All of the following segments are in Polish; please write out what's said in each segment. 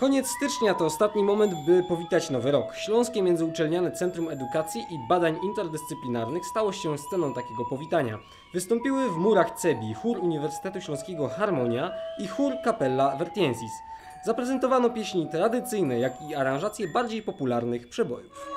Koniec stycznia to ostatni moment, by powitać nowy rok. Śląskie Międzyuczelniane Centrum Edukacji i Badań Interdyscyplinarnych stało się sceną takiego powitania. Wystąpiły w murach CEBI chór Uniwersytetu Śląskiego Harmonia i chór Capella Vertiensis. Zaprezentowano pieśni tradycyjne, jak i aranżacje bardziej popularnych przebojów.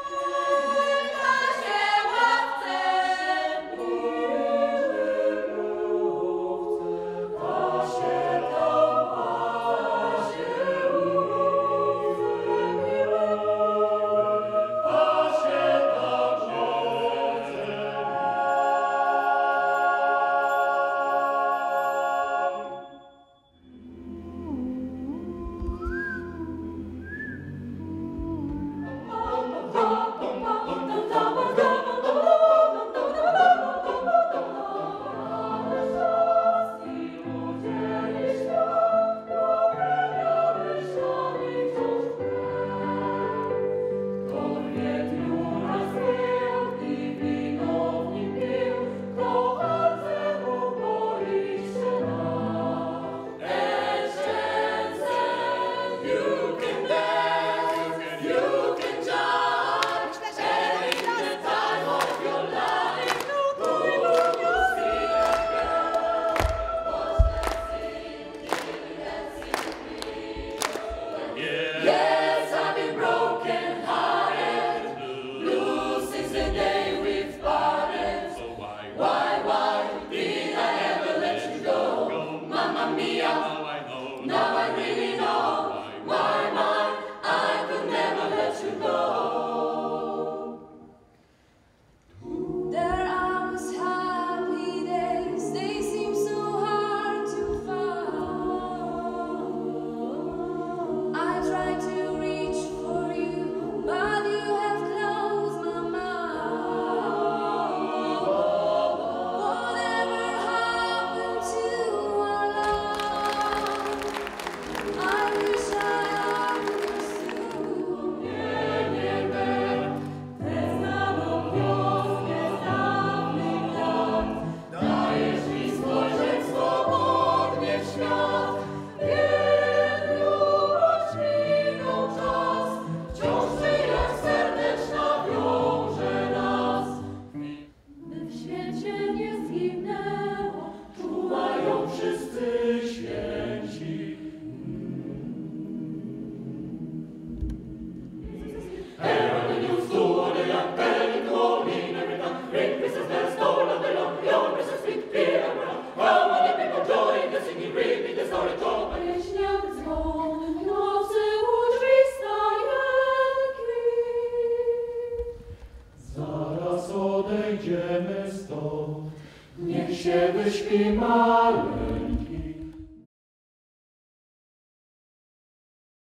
się wyśpi maleńki.